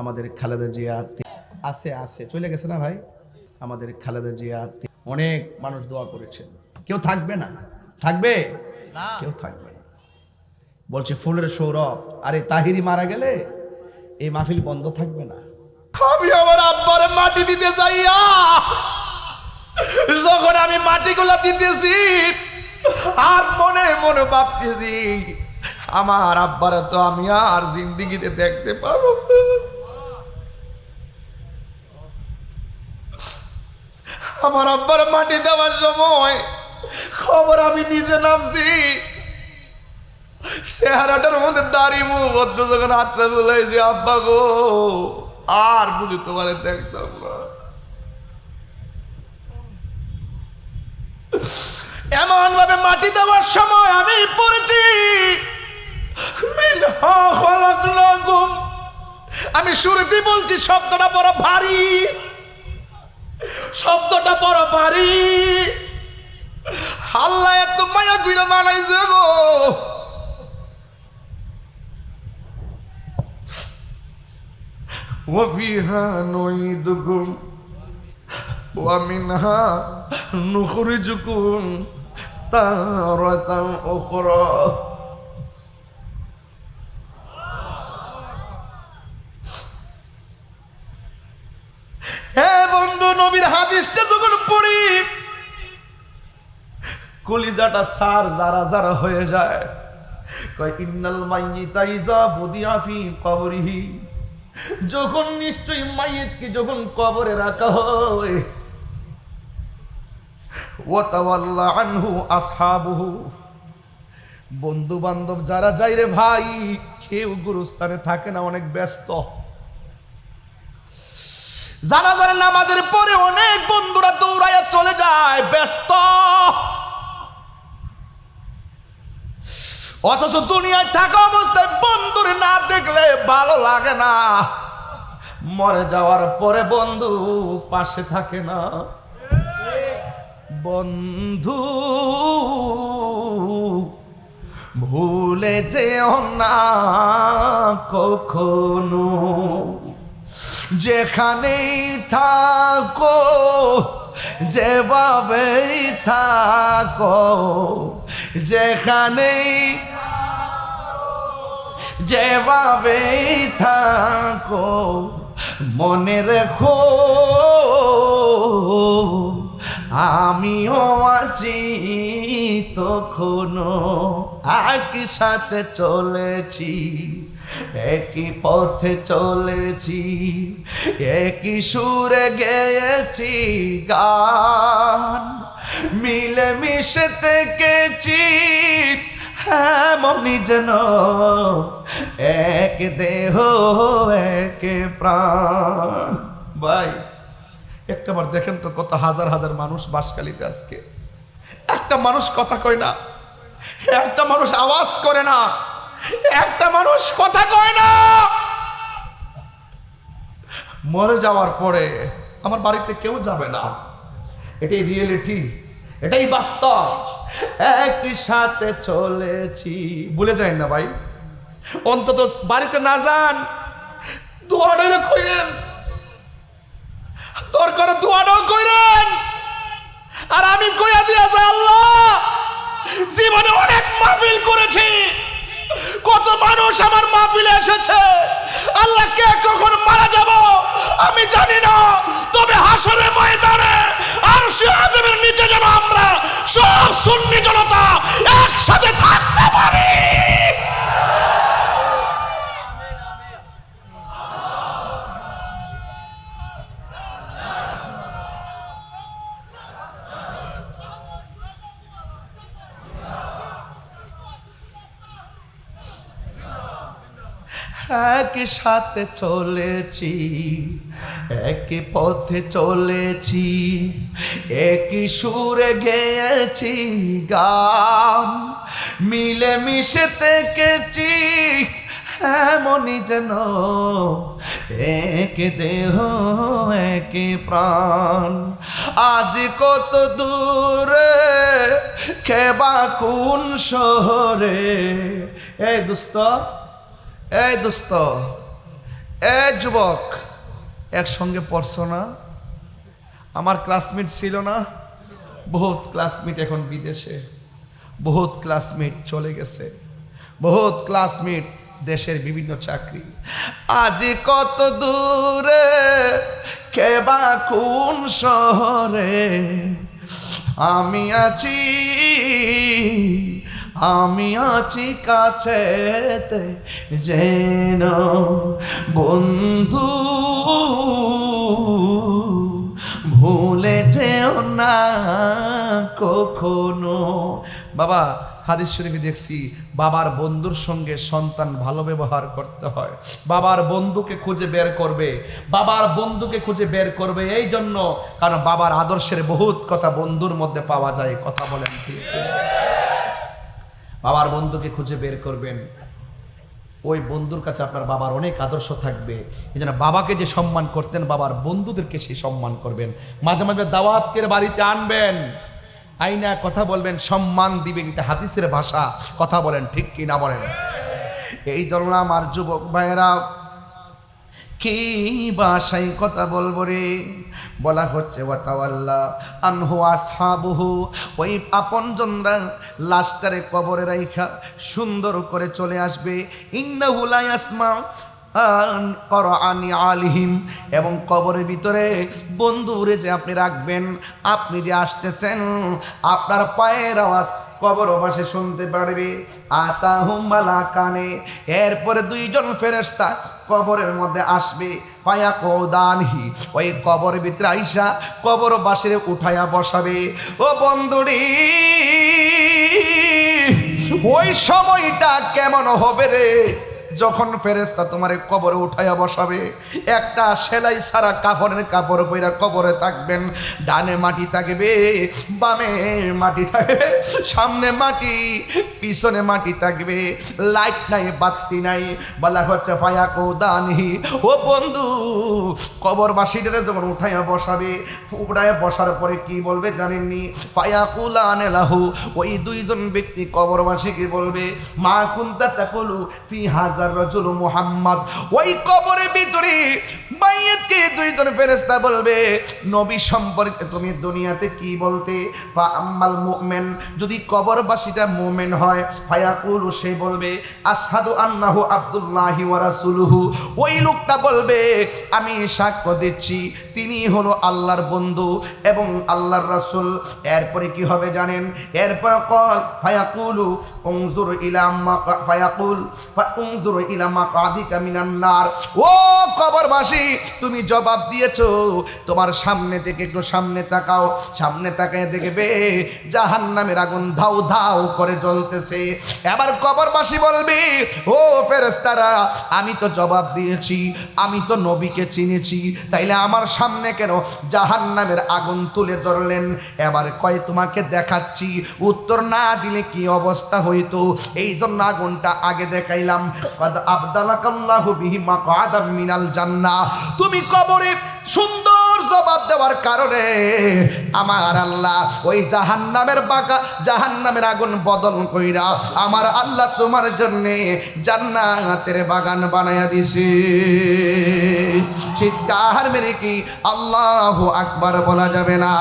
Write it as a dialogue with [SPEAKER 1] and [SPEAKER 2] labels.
[SPEAKER 1] আমাদের খালেদা জিয়া আছে আছে। চলে গেছে না ভাই? আমাদের খালেদা জিয়া অনেক মানুষ দোয়া করেছে। কেউ থাকবে না। থাকবে? কেউ থাকবে না। বলছে ফুলের সৌরভ। আরে তাহিরি মারা গেলে এই মাহফিল বন্ধ থাকবে না।
[SPEAKER 2] আমি আমার আব্বারে মাটি দিতে চাইয়া যখন আমি মাটিগুলা দিতেছি আর মনে মনে ভাবতেছি আমার আব্বারে তো আমি আর জিন্দিগিতে দেখতে পারব আমার আব্বার মাটি দেওয়ার সময় খবর আমি নিজে নামছি। চেহারাটার মধ্যে দাড়ি মুখ যখন হাতটা বলেছি আব্বা গো, আর বুঝি তোমার দেখতাম না। এমন ভাবে মাটি দেওয়ার সময় আমি পড়েছি। আমি শুরুতে বলছি, শব্দটা বড় ভারী। শব্দটা বড় ভারী আল্লাহ এত মায়া দুইরা বানাইছে গো وفيها نعيدكم ومنها نخرجكم تارة أخرى নবীর হাদিসটা যখন পড়ি, কলিজাটা সার যারা যারা হয়ে যায়, কয়, ইন্নাল কবরিহি। যখন নিশ্চয়ই মাইয়িতকে যখন কবরে রাখা হয় বন্ধু বান্ধব যারা যায় রে ভাই, কেউ গুরুস্থানে থাকে না, অনেক ব্যস্ত। জানাজার নামাজের পরে অনেক বন্ধুরা দৌড়াইয়া চলে যায়, ব্যস্ত। অথচ দুনিয়ায় থাকা অবস্থায় বন্ধুরে না দেখলে ভালো লাগে না। মরে যাওয়ার পরে বন্ধু পাশে থাকে না। বন্ধু, ভুলে যেও না কখনো। যেখানেই থাকো, যেভাবেই থাকো, যেখানেই যেভাবেই থাকো, মনে রেখো, আমিও আছি তখনও একই সাথে চলেছি। একই পথে চলেছি, একই সুরে গেয়েছি গান, মিলে মিশে থেকেছি, এমনই যেন এক দেহ, এক প্রাণ। ভাই একটাবার দেখেন তো কত হাজার হাজার মানুষ বাসকালিতে আজকে। একটা মানুষ কথা কয় না, একটা মানুষ আওয়াজ করে না। একটা মানুষ কথা কয় না। মরে যাওয়ার পরে আমার বাড়িতে কেউ যাবে না। এটাই রিয়েলিটি এটাই বাস্তব। একই সাথে চলেছি। ভুলে যাই না ভাই। অন্তত বাড়িতে না যান। দুয়ারে কইলেন দরকার দোয়াটাও কইরেন। আর আমি কইয়া দিয়েছে আল্লাহ। মানুষ আমার মাহফিলে এসেছে। আল্লাহ কে কখন মারা যাব আমি জানি না। তবে হাসরে ময়দানে আর সে আজমের নিচে যেন আমরা সব সুন্নি জনতা একসাথে একই সাথে চলেছি, একই পথে চলেছি, একই সুরে গেয়েছি গান মিলে মিশে থেকেছি, এমনই যেন এক দেহ এক প্রাণ। আজ কত দূরে, খেবা কোন শহরে? এই দোস্ত এই দোস্ত
[SPEAKER 1] এ যুবক, একসঙ্গে পড়ছো না? আমার ক্লাসমেট ছিল না। বহুত ক্লাসমেট এখন বিদেশে। বহুত ক্লাসমেট চলে গেছে। বহুত ক্লাসমেট দেশের বিভিন্ন চাকরি। আজ কত দূরে কেবা কোন শহরে? আমি আছি আমি আছি কাছেতে যেন বন্ধু। ভুলে যেও না কখনো। বাবা, হাদিস শরীফে দেখছি বাবার বন্ধুর সঙ্গে সন্তান ভালো ব্যবহার করতে হয়। বাবার বন্ধুকে খুঁজে বের করবে। বাবার বন্ধুকে খুঁজে বের করবে এই জন্য। কারণ বাবার আদর্শের বহুত কথা বন্ধুর মধ্যে পাওয়া যায়, কথা বলেন ঠিক বাবার বন্ধুকে খুঁজে বের করবেন। ওই বন্ধুর কাছে আপনার বাবার অনেক আদর্শ থাকবে। এই জন্য বাবাকে যে সম্মান করতেন, বাবার বন্ধুদেরকে সেই সম্মান করবেন। মাঝে মাঝে দাওয়াতকের বাড়িতে আনবেন। আইনা কথা বলবেন, সম্মান দিবেন। এটা হাতিসের ভাষা। কথা বলেন, ঠিক কি না বলেন? এই জন্য আমার যুবক ভাইয়েরা কি বাসাই কথা বলব রে? বলা হচ্ছে, ওয়াতাওয়াল্লা আনহু আসহাবুহু। ওই আপনজনরা লাস্টারে কবরে রাইখা সুন্দর করে চলে আসবে। ইন্নাহু লা ইয়াসমা আন করআনি আলিহিম, এবং কবরের ভিতরে বন্ধুরে যে আপনি রাখবেন, আপনি যে আসতেছেন, আপনার পায়ের আওয়াজ কবর পাশে শুনতে পারবে। আতাহুম মালাকানে, এরপরে দুইজন ফেরেশতা কবরের মধ্যে আসবে। পায়া কৌদানহি ওই কবর ভিতরে আইসা কবর বাসিরে উঠায়া বসাবে। ও বন্ধুরি ওই সময়টা কেমন হবে রে? যখন ফেরেস্তা তোমার কবরে উঠাইয়া বসাবে, একটা সেলাই সারা কাপড়ের কাপড় পইরা কবরে থাকবেন। ডানে মাটি থাকবে, বামে মাটি থাকবে, সামনে মাটি, পিছনে মাটি থাকবে। লাইট নাই, বাতি নাই, বলা হচ্ছে ফায়া কৌদানহি। ও বন্ধু কবর কবরবাসীদের যখন উঠাইয়া বসাবে, উঠাইয়া বসার পরে কি বলবে জানেননি? ফায়া কুলান লাহু, ওই দুইজন ব্যক্তি কবরবাসীকে বলবে, মা কুন্তা তাকুলু ফি হাজার রজুল মুহাম্মদ। ওই কবরের ভিতরে মাইয়াতকে দুইজন ফেরেশতা বলবে, নবী সম্পর্কে তুমি দুনিয়াতে কি বলতে? ফা আম্মাল মুমিন, যদি কবরবাসীটা মুমিন হয়, ফায়াকুলু, সে বলবে, আশহাদু আন্নাহু আব্দুল্লাহি ওয়া রাসূলুহু। ওই লোকটা বলবে, আমি সাক্ষ্য দিচ্ছি তিনি হলো আল্লাহর বন্ধু এবং আল্লাহর রাসূল। এরপরে কি হবে জানেন? এরপর কল, ফায়াকুলু, উনজুর ইলা ফায়াকুল ফাউনজুর ইলা মাকাদিকা মিনান নার। ও তুমি জবাব দিয়েছ, তোমার সামনে থেকে একটু সামনে তাকাও, সামনে তাকায় দেখবে জাহান্নামের আগুন ধাউ ধাউ করে জ্বলতেছে। এবার কবরবাসী বলবে, ও ফেরেস্তারা আমি তো জবাব দিয়েছি, আমি তো নবীকে চিনেছি, তাইলে আমার সামনে কেন জাহান নামের আগুন তুলে ধরলেন? এবার কয়, তোমাকে দেখাচ্ছি। উত্তর না দিলে কি অবস্থা হইতো? এই জন্য আগুনটা আগে দেখাইলাম। আবদালাকাল্লাহু বিহিমা মাকআদাম মিনাল জান্নাহ। তুমি কবরে সুন্দর জবাব দেওয়ার কারণে আমার আল্লাহ ওই জাহান্নামের বাঁকা, জাহান্নামের আগুন বদল কইরা আমার আল্লাহ তোমার জন্যে জান্নাতের বাগান বানাইয়া দিছি। চিৎকার মেরে কি আল্লাহ আকবার বলা যাবে না।